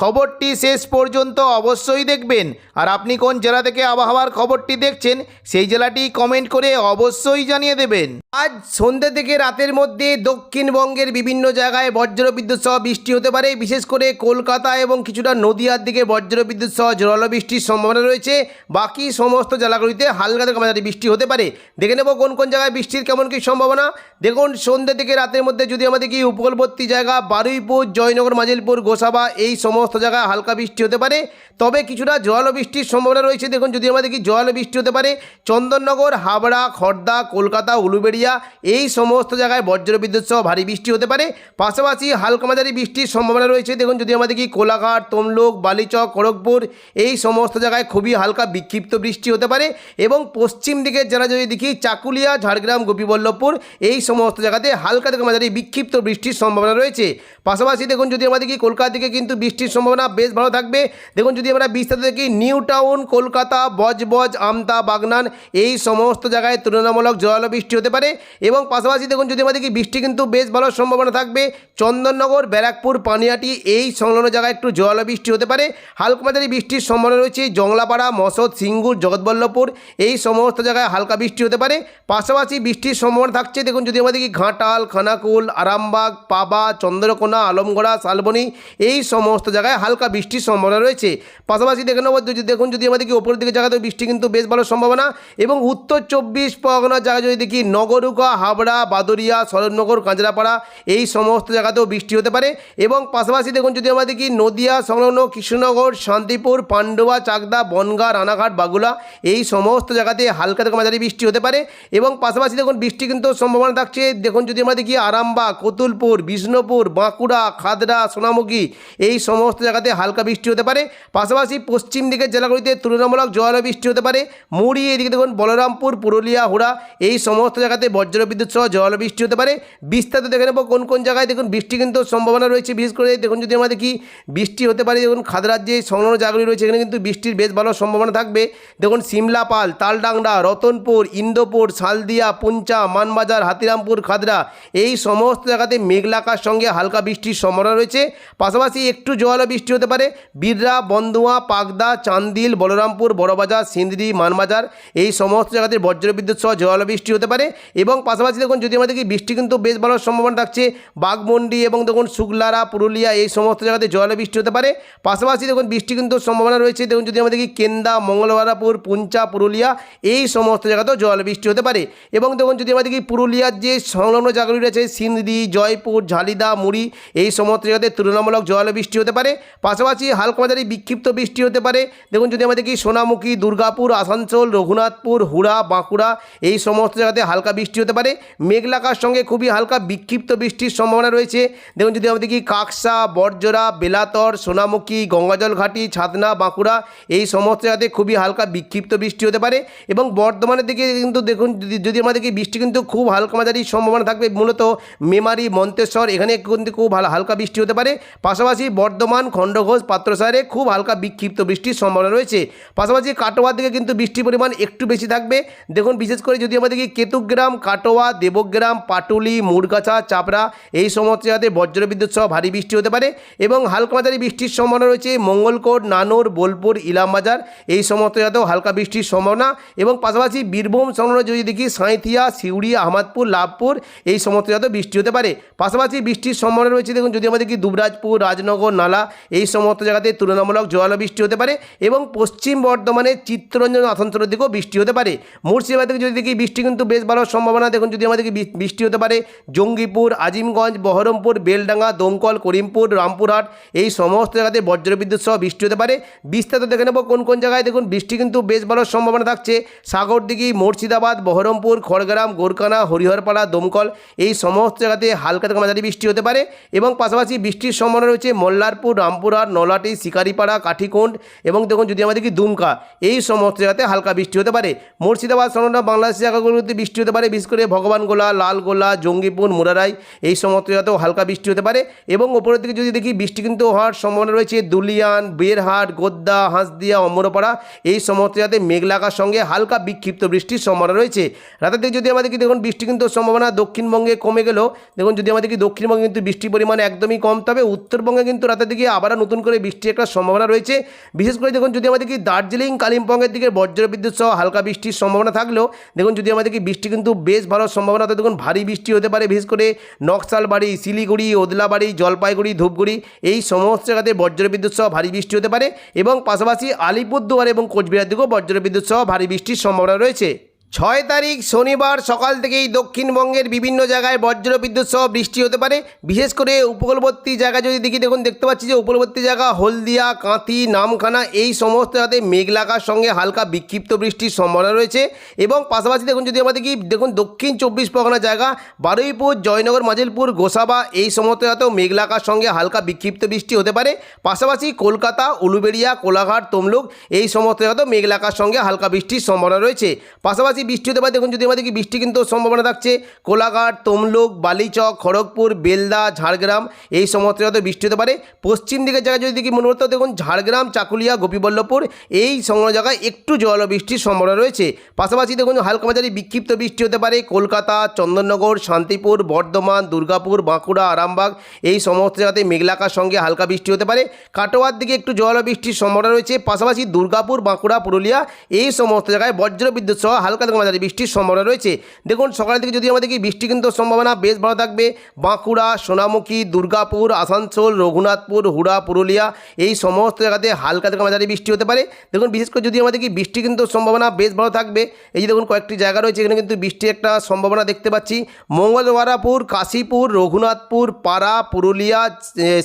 খবরটি শেষ পর্যন্ত অবশ্যই দেখবেন। আর আপনি কোন জেলা থেকে আবহাওয়ার খবরটি দেখছেন, সেই জেলাটি কমেন্ট করে অবশ্যই জানিয়ে দেবেন। আজ সন্ধ্যে থেকে রাতের মধ্যে দক্ষিণবঙ্গের বিভিন্ন জায়গায় বজ্রবিদ্যুৎ সহ বৃষ্টি হতে পারে। বিশেষ করে কলকাতা এবং কিছুটা নদীয়ার দিকে বজ্রবিদ্যুৎ সহ বৃষ্টির সম্ভাবনা রয়েছে। বাকি সমস্ত জেলাগুলিতে হালকা থেকে মাঝারি বৃষ্টি হতে পারে। দেখে নেব কোন কোন জায়গায় বৃষ্টির কেমন কী সম্ভাবনা। দেখুন, সন্ধ্যে থেকে রাতের মধ্যে যদি আমাদের কি উপকূলবর্তী জায়গা বারুইপুর, জয়নগর, মাজিলপুর, গোসাবা এই সমস্ত জায়গায় হালকা বৃষ্টি হতে পারে। তবে কিছুটা জোয়ালো বৃষ্টির সম্ভাবনা রয়েছে। দেখুন, যদি আমাদের কি জোয়ালো বৃষ্টি হতে পারে, চন্দননগর, হাবড়া খড়দা কলকাতা, উলুবেড়িয়া, এই সমস্ত জায়গায় বজ্রবিদ্যুৎ সহ ভারী বৃষ্টি হতে পারে। পাশাপাশি হালকা মাঝারি বৃষ্টির সম্ভাবনা রয়েছে। দেখুন, যদি আমাদের কি কোলাঘাট, তমলুক, বালিচক, খড়গপুর, এই সমস্ত জায়গায় খুবই হালকা বিক্ষিপ্ত বৃষ্টি হতে পারে এবং পশ্চিম দিকের যারা যদি দেখি, চাকুলিয়া, ঝাড়গ্রাম, গোপীবল্লভপুর, এই সমস্ত জায়গাতে হালকা থেকে মাঝারি বিক্ষিপ্ত বৃষ্টির সম্ভাবনা রয়েছে। পাশাপাশি দেখুন, যদি আমাদের কি কলকাতা দিকে কিন্তু বৃষ্টির সম্ভাবনা বেশ ভালো থাকবে। দেখুন, যদি আমরা বিস্তারিত দেখি, নিউ টাউন, কলকাতা, বজবজ, আমতা, বাগনান, এই সমস্ত জায়গায় তুলনামূলক জল বৃষ্টি হতে পারে। এবং পাশাপাশি দেখুন, যদি আমাদের দেখি, বৃষ্টি কিন্তু বেশ ভালো সম্ভাবনা থাকবে। চন্দননগর, ব্যারাকপুর, পানিয়াটি, এই সংলগ্ন জায়গায় একটু জল বৃষ্টি হতে পারে। হালকা মাঝারি বৃষ্টির সম্ভাবনা রয়েছে, জংলাপাড়া, মসদ, সিঙ্গুর, জগৎবল্লভপুর, এই সমস্ত জায়গায় হালকা বৃষ্টি হতে পারে। পাশাপাশি বৃষ্টির সম্ভাবনা থাকছে, দেখুন, যদি আমাদের দেখি, ঘাটাল, খানাকুল, আরামবাগ, পাবা, চন্দ্রকোনা, আলমগড়া, শালবনী, এই সমস্ত জায়গায় হালকা বৃষ্টির সম্ভাবনা রয়েছে। পাশাপাশি দেখে নেব, যদি দেখুন, যদি আমাদের কি ওপরের দিকে জায়গাতে বৃষ্টি কিন্তু বেশ ভালো সম্ভাবনা এবং উত্তর চব্বিশ পরগনার জায়গায় যদি দেখি, নগরুকা, হাবড়া বাদরিয়া শরৎনগর, কাঁচরাপাড়া, এই সমস্ত জায়গাতেও বৃষ্টি হতে পারে এবং পাশাপাশি দেখুন, যদি আমরা দেখি, নদিয়া, সংলগ্ন কৃষ্ণনগর, শান্তিপুর, পান্ডুয়া, চাকদা, বনগা, রানাঘাট, বাগুলা, এই সমস্ত জায়গাতে হালকা থেকে মাঝারি বৃষ্টি হতে পারে এবং পাশাপাশি দেখুন, বৃষ্টি কিন্তু সম্ভাবনা থাকছে। দেখুন, যদি আমরা দেখি আরামবা কতুলপুর, বিষ্ণুপুর, বাঁকুড়া খাদড়া সোনামুখী, এই সমস্ত জায়গাতে হালকা বৃষ্টি হতে পারে। পাশাপাশি পশ্চিম দিকের জেলাগুলিতে তুলনামূলক জোয়ালো বৃষ্টি হতে পারে। মুড়ি, এদিকে দেখুন বলরামপুর, পুরুলিয়া, হুড়া, এই সমস্ত জায়গাতে বজ্রবিদ্যুৎ সহ জল বৃষ্টি হতে পারে। বিস্তারিত দেখে নেব কোন কোন জায়গায় দেখুন বৃষ্টি কিন্তু সম্ভাবনা রয়েছে। বিশেষ করে দেখুন যদি আমাদের কি বৃষ্টি হতে পারে, দেখুন খাদরার যে সংলগ্ন জায়গাগুলি রয়েছে, এখানে কিন্তু বৃষ্টির বেশ ভালো সম্ভাবনা থাকবে। দেখুন সিমলাপাল তালডাংরা, রতনপুর, ইন্দোপুর, শালদিয়া, পুঞ্চা, মানবাজার, হাতিরামপুর, খাদরা, এই সমস্ত জায়গাতে মেঘলাকার সঙ্গে হালকা বৃষ্টির সম্ভাবনা রয়েছে। পাশাপাশি একটু জোয়ালো বৃষ্টি হতে পারে। বিররা বন্দুয়া পাকদা চান্দিল, বলরামপুর, বড়বাজার, সিন্দ্রি মানবাজার এই সমস্ত জায়গাতে বজ্রবিদ্যুৎ সহ জোয়ালো বৃষ্টি হতে পারে এবং পাশাপাশি দেখুন, যদি আমাদের কি বৃষ্টি কিন্তু বেশ ভালো সম্ভাবনা থাকছে। বাঘমন্ডি এবং দেখুন, শুকলারা, পুরুলিয়া এই সমস্ত জায়গাতে জোয়ালো বৃষ্টি হতে পারে। পাশাপাশি দেখুন, বৃষ্টি কিন্তু সম্ভাবনা রয়েছে। দেখুন, যদি আমাদের কি কেন্দা, মঙ্গলবারাপুর, পুঞ্চা, পুরুলিয়া এই সমস্ত জায়গাতেও জল বৃষ্টি হতে পারে। এবং দেখুন, যদি আমাদের কি পুরুলিয়ার যে সংলগ্ন জায়গাগুলি রয়েছে সিন্দি জয়পুর, ঝালিদা, মুড়ি এই সমস্ত জায়গাতে তুলনামূলক জল বৃষ্টি হতে পারে। পাশাপাশি হালকা মাঝারি বিক্ষিপ্ত বৃষ্টি হতে পারে। দেখুন, যদি আমাদের কি সোনামুখী, দুর্গাপুর, আসানসোল, রঘুনাথপুর, হুড়া, বাঁকুড়া এই সমস্ত জায়গাতে হালকা বৃষ্টি হতে পারে। মেঘলাকার সঙ্গে খুবই হালকা বিক্ষিপ্ত বৃষ্টির সম্ভাবনা রয়েছে। দেখুন, যদি আমাদের কি কাকসা বরজোড়া বেলাতর, সোনামুখী, গঙ্গাজল ঘাটি, ছাতনা, বাঁকুড়া এই সমস্ত জায়গাতে খুবই হালকা বিক্ষিপ্ত বৃষ্টি হতে পারে এবং বর্ধমানের দিকে কিন্তু দেখুন, যদি আমাদের কি বৃষ্টি কিন্তু খুব হালকা মাঝারি সম্ভাবনা থাকবে, মূলত মেমারি, মন্তেশ্বর এখানে কিন্তু খুব হালকা বৃষ্টি হতে পারে। পাশাপাশি বর্ধমান খণ্ডঘোষ, পাত্রসারে খুব হালকা বিক্ষিপ্ত বৃষ্টির সম্ভাবনা রয়েছে। পাশাপাশি কাটোয়ার দিকে কিন্তু বৃষ্টির পরিমাণ একটু বেশি থাকবে। দেখুন, বিশেষ করে যদি আমাদের কি কেতুগ্রাম, কাটোয়া, দেবগ্রাম, পাটুলি মুরগাছা চাপড়া এই সমস্ত জায়গাতে বজ্রবিদ্যুৎ সহ ভারী বৃষ্টি হতে পারে এবং হালকা মাঝারি বৃষ্টির সম্ভাবনা রয়েছে মঙ্গলকোট, নানুর, বোলপুর, ইলামবাজার এই সমস্ত জায়গাতেও হালকা বৃষ্টির সম্ভাবনা এবং পাশাপাশি বীরভূম সংলগ্ন যদি দেখি সাঁইথিয়া, সিউড়ি, আহমদপুর, লাভপুর এই সমস্ত জায়গাতেও বৃষ্টি হতে পারে। পাশাপাশি বৃষ্টির সম্ভাবনা রয়েছে, দেখুন, যদি আমাদের কি দুবরাজপুর, রাজনগর, নালা এই সমস্ত জায়গাতে তুলনামূলক জোয়ালো বৃষ্টি হতে পারে এবং পশ্চিম বর্ধমানের চিত্তরঞ্জন আসানসোলের দিকেও বৃষ্টি হতে পারে। মুর্শিদাবাদ যদি দেখি, বৃষ্টি কিন্তু বেশ ভালো সম্ভাবনা। দেখুন, যদি আমাদেরকে বৃষ্টি হতে পারে, জঙ্গিপুর, আজিমগঞ্জ, বহরমপুর, বেলডাঙ্গা, দমকল, করিমপুর, রামপুরহাট, এই সমস্ত জায়গাতে বজ্রবিদ্যুৎ সহ বৃষ্টি হতে পারে। বিস্তারিত দেখে নেব কোন কোন জায়গায়। দেখুন, বৃষ্টি কিন্তু বেশ ভালো সম্ভাবনা থাকছে। সাগরদিঘি, মুর্শিদাবাদ, বহরমপুর, খড়গ্রাম গোরকানা হরিহরপাড়া, দমকল, এই সমস্ত জায়গাতে হালকা থেকে মাঝারি বৃষ্টি হতে পারে এবং পাশাপাশি বৃষ্টির সম্ভাবনা রয়েছে মোল্লারপুর রামপুরহাট নলাটি শিকারিপাড়া, কাঠিকুণ্ড এবং দেখুন যদি আমাদের কি দুমকা, এই সমস্ত জায়গাতে হালকা বৃষ্টি হতে পারে। মুর্শিদাবাদ সংলগ্ন বাংলাদেশ জায়গাগুলোতে বৃষ্টি হতে পারে, বিশেষ করে ভগবানগোলা লালগোলা, জঙ্গিপুর, মুরারাই, এই সমস্ত জায়গাতেও হালকা বৃষ্টি হতে পারে এবং ওপরের দিকে যদি দেখি বৃষ্টি কিন্তু হওয়ার সম্ভাবনা রয়েছে, দুলিয়ান, বেরহাট গোদ্দা হাঁসদিয়া, অমরপাড়া, এই সমস্ত জায়গাতে মেঘলাকার সঙ্গে হালকা বিক্ষিপ্ত বৃষ্টির সম্ভাবনা রয়েছে। রাতের দিকে যদি আমাদের কি দেখুন বৃষ্টি কিন্তু সম্ভাবনা দক্ষিণবঙ্গে কমে গেলেও, দেখুন যদি আমাদের কি দক্ষিণবঙ্গে কিন্তু বৃষ্টির পরিমাণ একদমই কম, তবে উত্তরবঙ্গে কিন্তু রাতের দিকে আবারও নতুন করে বৃষ্টির একটা সম্ভাবনা রয়েছে। বিশেষ করে দেখুন, যদি আমাদের কি দার্জিলিং, কালিম্পংয়ের দিকে বজ্রবিদ্যুৎ সহ হালকা বৃষ্টির সম্ভাবনা থাকলেও, দেখুন, যদি আমাদের কি বৃষ্টি কিন্তু বেশ ভালো সম্ভাবনা অর্থাৎ দেখুন, ভারী বৃষ্টি হতে পারে, বিশেষ করে নকশালবাড়ি, শিলিগুড়ি, ওদলাবাড়ি, জলপাইগুড়ি, ধূপগুড়ি, এই সমস্ত জায়গাতে বজ্রবিদ্যুৎ সহ ভারী বৃষ্টি হতে পারে এবং পাশাপাশি আলিপুরদুয়ার এবং কোচবিহার দিকেও বজ্রবিদ্যুৎ সহ ভারী বৃষ্টির সম্ভাবনা রয়েছে। ছয় তারিখ শনিবার সকাল থেকেই দক্ষিণবঙ্গের বিভিন্ন জায়গায় বজ্র বিদ্যুৎ সহ বৃষ্টি হতে পারে। বিশেষ করে উপকূলবর্তী জায়গা যদি দেখি, দেখুন, দেখতে পাচ্ছি যে উপকূলবর্তী জায়গা হলদিয়া, কাঁথি, নামখানা, এই সমস্ত জায়গাতে মেঘলাকার সঙ্গে হালকা বিক্ষিপ্ত বৃষ্টির সম্ভাবনা রয়েছে। এবং পাশাপাশি দেখুন, যদি আমাদের কি দেখুন, দক্ষিণ চব্বিশ পরগনা জায়গা, বারুইপুর, জয়নগর, মাজিলপুর, গোসাবা, এই সমস্ত জায়গাতেও মেঘলাকার সঙ্গে হালকা বিক্ষিপ্ত বৃষ্টি হতে পারে। পাশাপাশি কলকাতা, উলুবেড়িয়া, কোলাঘাট, তমলুক, এই সমস্ত জায়গাতেও মেঘলাকার সঙ্গে হালকা বৃষ্টির সম্ভাবনা রয়েছে। পাশাপাশি বৃষ্টি হতে পারে, দেখুন যদি আমাদের কি বৃষ্টি কিন্তু সম্ভাবনা থাকছে, কোলাঘাট, তমলুক, বালিচক, খড়গপুর, বেলদা, ঝাড়গ্রাম, এই সমস্ত জায়গাতে বৃষ্টি হতে পারে। পশ্চিম দিকের জায়গায় যদি দেখি মনে করতে দেখুন ঝাড়গ্রাম, চাকুলিয়া, গোপীবল্লভপুর, এই সংলগ্ন জায়গায় একটু জল বৃষ্টির সম্ভাবনা রয়েছে। পাশাপাশি দেখুন হালকা মাঝারি বিক্ষিপ্ত বৃষ্টি হতে পারে, কলকাতা, চন্দননগর, শান্তিপুর, বর্ধমান, দুর্গাপুর, বাঁকুড়া, আরামবাগ, এই সমস্ত জায়গাতে মেঘলাকার সঙ্গে হালকা বৃষ্টি হতে পারে। কাটোয়ার দিকে একটু জল বৃষ্টির সম্ভাবনা রয়েছে। পাশাপাশি দুর্গাপুর, বাঁকুড়া, পুরুলিয়া, এই সমস্ত জায়গায় বজ্র বিদ্যুৎ সহ হালকা থেকে মাঝারি বৃষ্টির সম্ভাবনা রয়েছে। দেখুন, সকালের দিকে যদি আমাদের বৃষ্টি কিন্তু সম্ভাবনা বেশ ভালো থাকবে। বাঁকুড়া, সোনামুখী, দুর্গাপুর, আসানসোল, রঘুনাথপুর, হুড়া, পুরুলিয়া, এই সমস্ত জায়গাতে হালকা থেকে মাঝারি বৃষ্টি হতে পারে। দেখুন, বিশেষ করে যদি আমাদের বৃষ্টি কিন্তু সম্ভাবনা বেশ ভালো থাকবে, এই যে দেখুন, কয়েকটি জায়গা রয়েছে, এখানে কিন্তু বৃষ্টির একটা সম্ভাবনা দেখতে পাচ্ছি। মঙ্গলবারাপুর, কাশীপুর, রঘুনাথপুর, পাড়া, পুরুলিয়া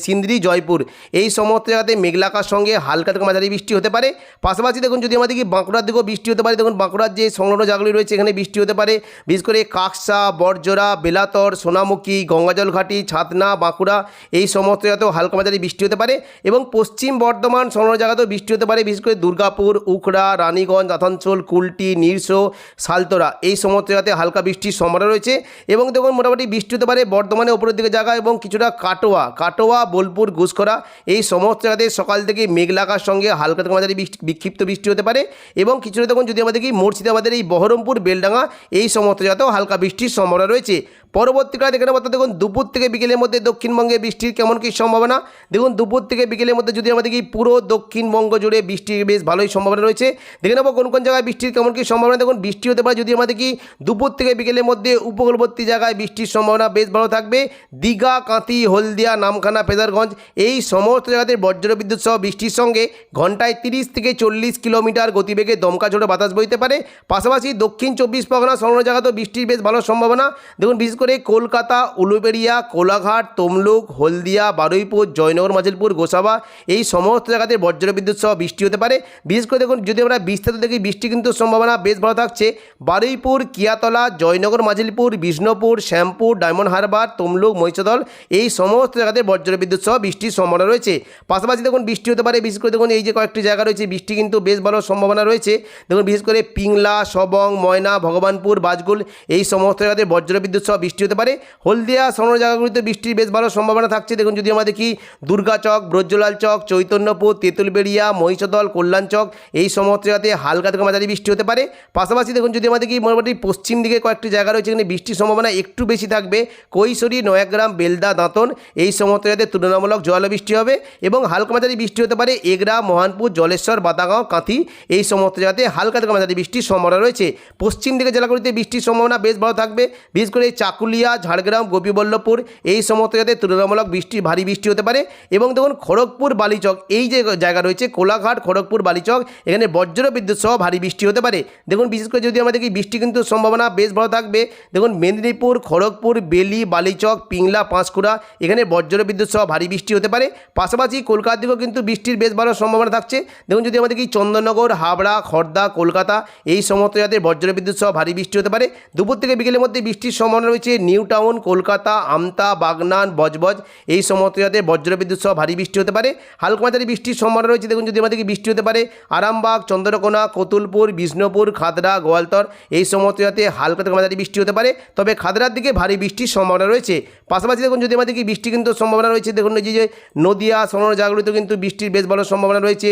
সিন্দ্রি, জয়পুর, এই সমস্ত জায়গাতে মেঘলাকার সঙ্গে হালকা থেকে মাঝারি বৃষ্টি হতে পারে। পাশাপাশি দেখুন, যদি আমাদের কি বাঁকুড়ার দিকেও বৃষ্টি হতে পারে, দেখুন, বাঁকুড়ার যে সংলগ্ন জায়গাগুলি রয়েছে, এখানে বৃষ্টি হতে পারে। বিশেষ করে কাকসা বরজোড়া বেলাতর, সোনামুখী গঙ্গাজল ঘাটি ছাতনা, বাঁকুড়া, এই সমস্ত জায়গাতেও হালকা মাঝারি বৃষ্টি হতে পারে এবং পশ্চিম বর্ধমান সংলগ্ন জায়গাতেও বৃষ্টি হতে পারে, বিশেষ করে দুর্গাপুর, উখড়া, রানীগঞ্জ, আসানসোল, কুলটি, নিরসো সালতোরা এই সমস্ত জায়গাতে হালকা বৃষ্টির সম্ভাবনা রয়েছে এবং দেখুন, মোটামুটি বৃষ্টি হতে পারে বর্ধমানে উপরের দিকে জায়গা এবং কিছুটা কাটোয়া কাটোয়া, বোলপুর, ঘুষখরা, এই সমস্ত জায়গাতে সকাল থেকে মেঘলাকার সঙ্গে হালকা থেকে মাঝারি বৃষ্টি, বিক্ষিপ্ত বৃষ্টি হতে পারে এবং কিছুটা দেখুন, যদি আমাদের কি মুর্শিদাবাদের এই বহরমপুর বেলডাঙ্গা এই সমস্ত জায়গাতেও হালকা বৃষ্টির সম্ভাবনা রয়েছে। পরবর্তীকালে দেখে নেব দেখুন, দুপুর থেকে বিকেলের মধ্যে দক্ষিণবঙ্গে বৃষ্টির কেমন কী সম্ভাবনা। দেখুন, দুপুর থেকে বিকেলের মধ্যে যদি আমাদের কি পুরো দক্ষিণবঙ্গ জুড়ে বৃষ্টির বেশ ভালোই সম্ভাবনা রয়েছে, দেখে নেব কোন কোন জায়গায় বৃষ্টির কেমন কী সম্ভাবনা। দেখুন, বৃষ্টি হতে পারে যদি আমাদের কি দুপুর থেকে বিকেলের মধ্যে উপকূলবর্তী জায়গায় বৃষ্টির সম্ভাবনা বেশ ভালো থাকবে। দীঘা, কাঁথি, হলদিয়া, নামখানা ফেজারগঞ্জ এই সমস্ত জায়গাতে বজ্রবিদ্যুৎ সহ বৃষ্টির সঙ্গে ঘন্টায় তিরিশ থেকে চল্লিশ কিলোমিটার গতিবেগে দমকা ঝোড়ো বাতাস বইতে পারে। পাশাপাশি দক্ষিণ চব্বিশ পরগনা সংলগ্ন জায়গাতেও বৃষ্টির বেশ ভালো সম্ভাবনা। দেখুন, বিশেষ কলকাতা, উলুবেড়িয়া, কোলাঘাট, তমলুক, হলদিয়া, বারুইপুর, জয়নগর, মাজিলপুর, গোসাবা এই সমস্ত জায়গাতে বজ্রবিদ্যুৎ সহ বৃষ্টি হতে পারে। বিশেষ করে দেখুন, যদি আমরা বিস্তারিত দেখি, বৃষ্টি কিন্তু সম্ভাবনা বেশ ভালো থাকছে। বারুইপুর, কিয়াতলা, জয়নগর, মাজিলপুর, বিষ্ণুপুর, শ্যামপুর, ডায়মন্ড হারবার, তমলুক, মহিষদল এই সমস্ত জায়গাতে বজ্রবিদ্যুৎ সহ বৃষ্টির সম্ভাবনা রয়েছে। পাশাপাশি দেখুন, বৃষ্টি হতে পারে, বিশেষ করে দেখুন, এই যে কয়েকটি জায়গা রয়েছে, বৃষ্টি কিন্তু বেশ ভালো সম্ভাবনা রয়েছে। দেখুন, বিশেষ করে পিংলা, সবং, ময়না, ভগবানপুর, বাজগুল এই সমস্ত জায়গাতে বজ্রবিদ্যুৎ সহ বৃষ্টি হতে পারে। হলদিয়া সমস্ত জায়গাগুলিতে বৃষ্টির বেশ ভালো সম্ভাবনা থাকছে। দেখুন, যদি আমরা দেখি দুর্গাচক ব্রজলাল চক, চৈতন্যপুর, তেঁতুলবেড়িয়া, মহিষদল কল্যাণচক এই সমস্ত জায়গাতে হালকা থেকে মাঝারি বৃষ্টি হতে পারে। পাশাপাশি দেখুন, যদি আমাদের কি মোটামুটি পশ্চিম দিকে কয়েকটি জায়গা রয়েছে, এখানে বৃষ্টির সম্ভাবনা একটু বেশি থাকবে। কৈশোরী, নয়াগ্রাম, বেলদা, দাঁতন, এই সমস্ত জায়গাতে তুলনামূলক বৃষ্টি হবে এবং হালকা মাঝারি বৃষ্টি হতে পারে। এগরা, মহানপুর, জলেশ্বর বাতাগাঁও কাঁথি, এই সমস্ত জায়গাতে হালকা থেকে মাঝারি বৃষ্টির সম্ভাবনা রয়েছে। পশ্চিম দিকে জেলাগুলিতে বৃষ্টির সম্ভাবনা বেশ ভালো থাকবে। বিশেষ করে চাকুলিয়া ঝাড়গ্রাম, গোপীবল্লভপুর, এই সমস্ত জায়গাতে তুলনামূলক বৃষ্টি, ভারী বৃষ্টি হতে পারে। এবং দেখুন, খড়গপুর, বালিচক, এই যে জায়গা রয়েছে, কোলাঘাট, খড়গপুর, বালিচক, এখানে বজ্র বিদ্যুৎ সহ ভারী বৃষ্টি হতে পারে। দেখুন, বিশেষ করে যদি আমাদের কি বৃষ্টি কিন্তু সম্ভাবনা বেশ ভালো থাকবে। দেখুন, মেদিনীপুর, খড়গপুর, বেলি, বালিচক, পিংলা, পাঁশকুড়া, এখানে বজ্র বিদ্যুৎ সহ ভারী বৃষ্টি হতে পারে। পাশাপাশি কলকাতার দিকেও কিন্তু বৃষ্টির বেশ ভালো সম্ভাবনা থাকছে। দেখুন, যদি আমাদের কি চন্দননগর, হাবড়া খড়দা কলকাতা, এই সমস্ত জায়গাতে বজ্র বিদ্যুৎ সহ ভারী বৃষ্টি হতে পারে। দুপুর থেকে বিকেলের মধ্যে বৃষ্টির সম্ভাবনা রয়েছে। রয়েছে নিউ টাউন, কলকাতা, আমতা, বাগনান, বজবজ। এই সমস্ত জায়গাতে বজ্রবিদ্যুৎ সহ ভারী বৃষ্টি হতে পারে। হালকা মাঝারি বৃষ্টির সম্ভাবনা রয়েছে। দেখুন, যদি আমাদেরকে বৃষ্টি হতে পারে, আরামবাগ, চন্দ্রকোনা, কতুলপুর, বিষ্ণুপুর, খাদরা, গোয়ালতর, এই সমস্ত জায়গাতে হালকা থেকে মাঝারি বৃষ্টি হতে পারে। তবে খাদরার দিকে ভারী বৃষ্টির সম্ভাবনা রয়েছে। পাশাপাশি দেখুন, যদি আমাদেরকে বৃষ্টি কিন্তু সম্ভাবনা রয়েছে, দেখুন যে নদিয়া সোনার জাগরিত কিন্তু বৃষ্টির বেশ ভালো সম্ভাবনা রয়েছে।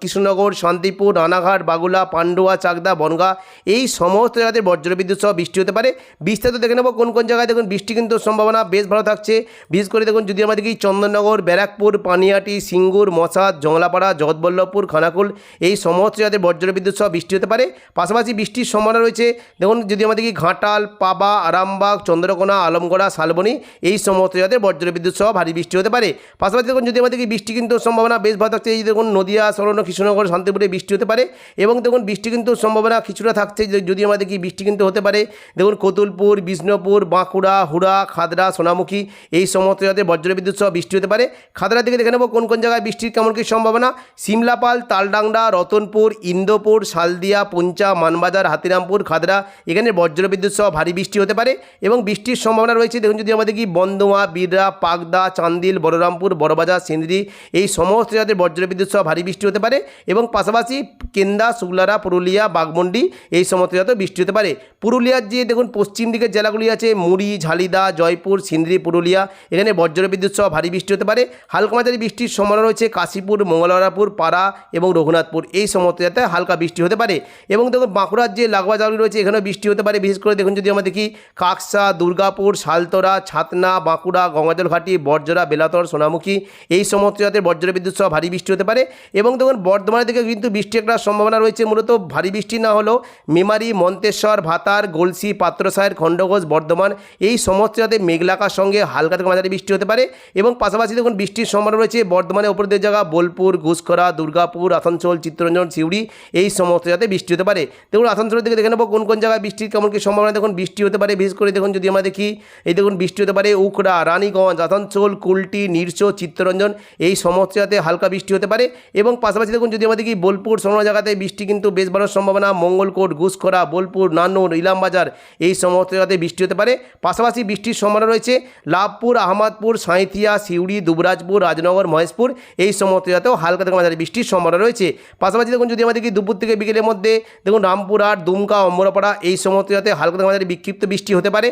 কৃষ্ণনগর, শান্তিপুর, রানাঘাট, বাগুলা, পান্ডুয়া, চাকদা, বনগা, এই সমস্ত জায়গাতে বজ্রবিদ্যুৎ সহ বৃষ্টি হতে পারে। বিস্তারিত দেখে নেব কোন কোন জায়গায় দেখুন বৃষ্টি কিন্তু সম্ভাবনা বেশ ভালো থাকছে। বিশেষ করে দেখুন যদি আমাদেরকে এই চন্দননগর, ব্যারাকপুর, পানিয়াটি, সিঙ্গুর মশাদ জংলাপাড়া জগৎবল্লভপুর, খানাকুল, এই সমস্ত জায়গাতে বজ্রবিদ্যুৎ সহ বৃষ্টি হতে পারে। পাশাপাশি বৃষ্টির সম্ভাবনা রয়েছে, দেখুন যদি আমাদের কি ঘাটাল, পাবা, আরামবাগ, চন্দ্রকোনা, আলমগড়া, শালবনী, এই সমস্ত জায়গাতে বজ্রবিদ্যুৎ সহ ভারী বৃষ্টি হতে পারে। পাশাপাশি দেখুন যদি আমাদেরকে বৃষ্টি কিন্তু সম্ভাবনা বেশ ভালো থাকছে, এই দেখুন নদিয়া সরণ কৃষ্ণনগর, শান্তিপুরে বৃষ্টি হতে পারে এবং দেখুন বৃষ্টি কিন্তু সম্ভাবনা কিছুটা থাকছে যদি আমাদের কি বৃষ্টি কিন্তু হতে পারে। দেখুন কতুলপুর, বিষ্ণুপুর বাঁকুড়া হুড়া খাদরা সোনামুখী এই সমস্ত জায়গাতে বজ্রবিদ্যুৎ সহ বৃষ্টি হতে পারে। খাদরা থেকে দেখে নেব কোন কোন জায়গায় বৃষ্টির কেমন কী সম্ভাবনা। সিমলাপাল তালডাংরা রতনপুর, ইন্দোপুর, শালদিয়া, পুঞ্চা, মানবাজার, হাতিরামপুর খাদরা এখানে বজ্রবিদ্যুৎ সহ ভারী বৃষ্টি হতে পারে এবং বৃষ্টির সম্ভাবনা রয়েছে। দেখুন যদি আমাদের কি বন্দোয়া বিড়রা পাকদা চান্দিল বলরামপুর বড়বাজার সিন্দ্রি এই সমস্ত জায়গাতে বজ্রবিদ্যুৎ সহ ভারী বৃষ্টি হতে পারে এবং পাশাপাশি কেন্দা শুক্লারা পুরুলিয়া বাগমন্ডি এই সমস্ত জায়গাতে বৃষ্টি হতে পারে। পুরুলিয়ার যে দেখুন পশ্চিম দিকের জেলাগুলি আছে মুড়ি, ঝালিদা, জয়পুর, সিন্দ্রি, পুরুলিয়া। এখানে বজ্রবিদ্যুৎ সহ ভারী বৃষ্টি হতে পারে। হালকা মাঝারি বৃষ্টির সম্ভাবনা রয়েছে কাশীপুর মঙ্গলরাপুর পাড়া এবং রঘুনাথপুর। এই সমস্ত জায়গাতে হালকা বৃষ্টি হতে পারে। এবং দেখুন, বাঁকুড়ার যে লাগোয়া জায়গাগুলি রয়েছে, এখানেও বৃষ্টি হতে পারে। বিশেষ করে দেখুন, যদি আমরা দেখি, কাকসা, দুর্গাপুর, শালতরা, ছাতনা, বাঁকুড়া, গঙ্গাজলঘাটি বর্জরা বেলাতর, সোনামুখী, এই সমস্ত জাতের বজ্রবিদ্যুৎ সহ ভারী বৃষ্টি হতে পারে। এবং দেখুন বর্ধমানের দিকে কিন্তু বৃষ্টি একটা সম্ভাবনা রয়েছে। মূলত ভারী বৃষ্টি না হলেও মেমারি, মন্তেশ্বর, ভাতার, গলসি পাত্রসায়ের খণ্ডঘোষ, বর্ধমান এই সমস্ত জাতের মেঘলাকার সঙ্গে হালকা থেকে মাঝারি বৃষ্টি হতে পারে এবং পাশাপাশি দেখুন বৃষ্টির সম্ভাবনা রয়েছে বর্ধমানের ওপর দিয়ে জায়গা, বোলপুর, ঘুষখরা, দুর্গাপুর, আসানসোল, চিত্তরঞ্জন, সিউড়ি এই সমস্ত জায়গাতে বৃষ্টি হতে পারে। দেখুন আসানসোলের দিকে দেখে নেব কোন কোন জায়গায় বৃষ্টির কেমন কী সম্ভাবনা, দেখুন বৃষ্টি হতে পারে। বিশেষ করে দেখুন যদি আমরা দেখি, এই দেখুন বৃষ্টি হতে পারে উখড়া, রানীগঞ্জ, আসানসোল, কুলটি, নিরসো, চিত্তরঞ্জন এই সমস্ত জায়গাতে হালকা বৃষ্টি হতে পারে এবং পাশাপাশি দেখুন যদি আমরা দেখি বোলপুর সমস্ত জায়গাতে বৃষ্টি কিন্তু বেশ ভালো সম্ভাবনা, মঙ্গলকোট, ঘুষখরা, বোলপুর নান্নুর ইলামবাজার এই সমস্ত জায়গাতে বৃষ্টি হতে পারে। পাশাপাশি বৃষ্টির সম্ভাবনা রয়েছে। লাভপুর, আহমদপুর, সাঁইথিয়া, সিউড়ি, দুবরাজপুর, রাজনগর, মহেশপুর এই সমস্ত জায়গাতেও হালকা থেকে মাঝারি বৃষ্টির সম্ভাবনা রয়েছে। পাশাপাশি দেখুন, যদি আমাদের কি দুপুর থেকে বিকেলের মধ্যে দেখুন, রামপুরহাট, দুমকা, অম্বরপাড়া এই সমস্ত জায়গাতে হালকা থেকে মাঝারি বিক্ষিপ্ত বৃষ্টি হতে পারে।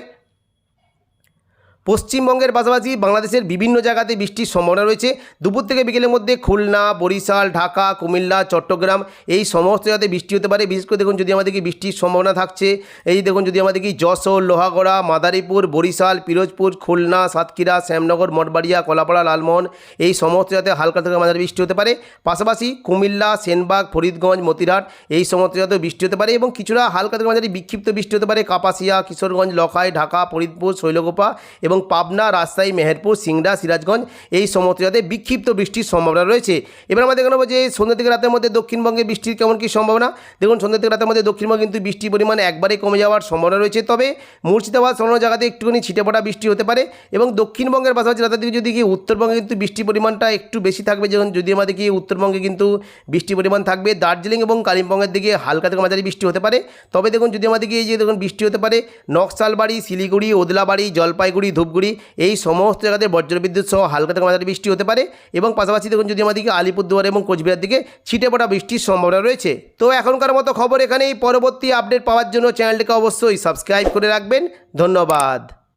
পশ্চিমবঙ্গের পাশাপাশি বাংলাদেশের বিভিন্ন জায়গাতে বৃষ্টির সম্ভাবনা রয়েছে। দুপুর থেকে বিকেলের মধ্যে খুলনা, বরিশাল, ঢাকা, কুমিল্লা, চট্টগ্রাম এই সমস্ত জায়গাতে বৃষ্টি হতে পারে। বিশেষ করে দেখুন যদি আমাদেরকে বৃষ্টির সম্ভাবনা থাকছে, এই দেখুন যদি আমাদেরকে যশোর, লোহাগড়া, মাদারীপুর, বরিশাল, পিরোজপুর, খুলনা, সাতক্ষীরা, শ্যামনগর, মঠবাড়িয়া, কলাপাড়া, লালমোহন এই সমস্ত জায়গাতে হালকা থেকে মাঝারি বৃষ্টি হতে পারে। পাশাপাশি কুমিল্লা, সেনবাগ, ফরিদগঞ্জ, মতিরহাট এই সমস্ত জায়গাতেও বৃষ্টি হতে পারে এবং কিছুটা হালকা থেকে মাঝারি বিক্ষিপ্ত বৃষ্টি হতে পারে। কাপাসিয়া, কিশোরগঞ্জ, লখাই, ঢাকা, ফরিদপুর, শৈলকোপা এবং পাবনা, রাজশাহী, মেহেরপুর, সিংড়া, সিরাজগঞ্জ এই সমস্ত জায়গাতে বিক্ষিপ্ত বৃষ্টির সম্ভাবনা রয়েছে। এবার আমরা দেখে নেব যে সন্ধ্যা থেকে রাতের মধ্যে দক্ষিণবঙ্গে বৃষ্টির কেমন কী সম্ভাবনা। দেখুন সন্ধ্যা থেকে রাতের মধ্যে দক্ষিণবঙ্গে কিন্তু বৃষ্টির পরিমাণ একবারে কমে যাওয়ার সম্ভাবনা রয়েছে। তবে মুর্শিদাবাদ অন্য জায়গাতে একটুখানি ছিটে পড়া বৃষ্টি হতে পারে এবং দক্ষিণবঙ্গের পাশাপাশি রাতের দিকে যদি কি উত্তরবঙ্গে কিন্তু বৃষ্টির পরিমাণটা একটু বেশি থাকবে। যখন যদি আমাদের কি উত্তরবঙ্গে কিন্তু বৃষ্টির পরিমাণ থাকবে, দার্জিলিং এবং কালিম্পংয়ের দিকে হালকা থেকে মাঝারি বৃষ্টি হতে পারে। তবে দেখুন, যদি আমাদের এই যে দেখুন বৃষ্টি হতে পারে, নকশালবাড়ি, শিলিগুড়ি, ওদলাবাড়ি, জলপাইগুড়ি ধূপগুড়ি, এই সমস্ত জায়গাতে বজ্রবিদ্যুৎ সহ হালকা থেকে মাঝারি বৃষ্টি হতে পারে এবং পাশাপাশি দেখুন যদি আমাদেরকে আলিপুরদুয়ার এবং কোচবিহার দিকে ছিটে পড়া বৃষ্টির সম্ভাবনা রয়েছে। তো এখনকার মতো খবর এখানেই, পরবর্তী আপডেট পাওয়ার জন্য চ্যানেলটিকে অবশ্যই সাবস্ক্রাইব করে রাখবেন। ধন্যবাদ।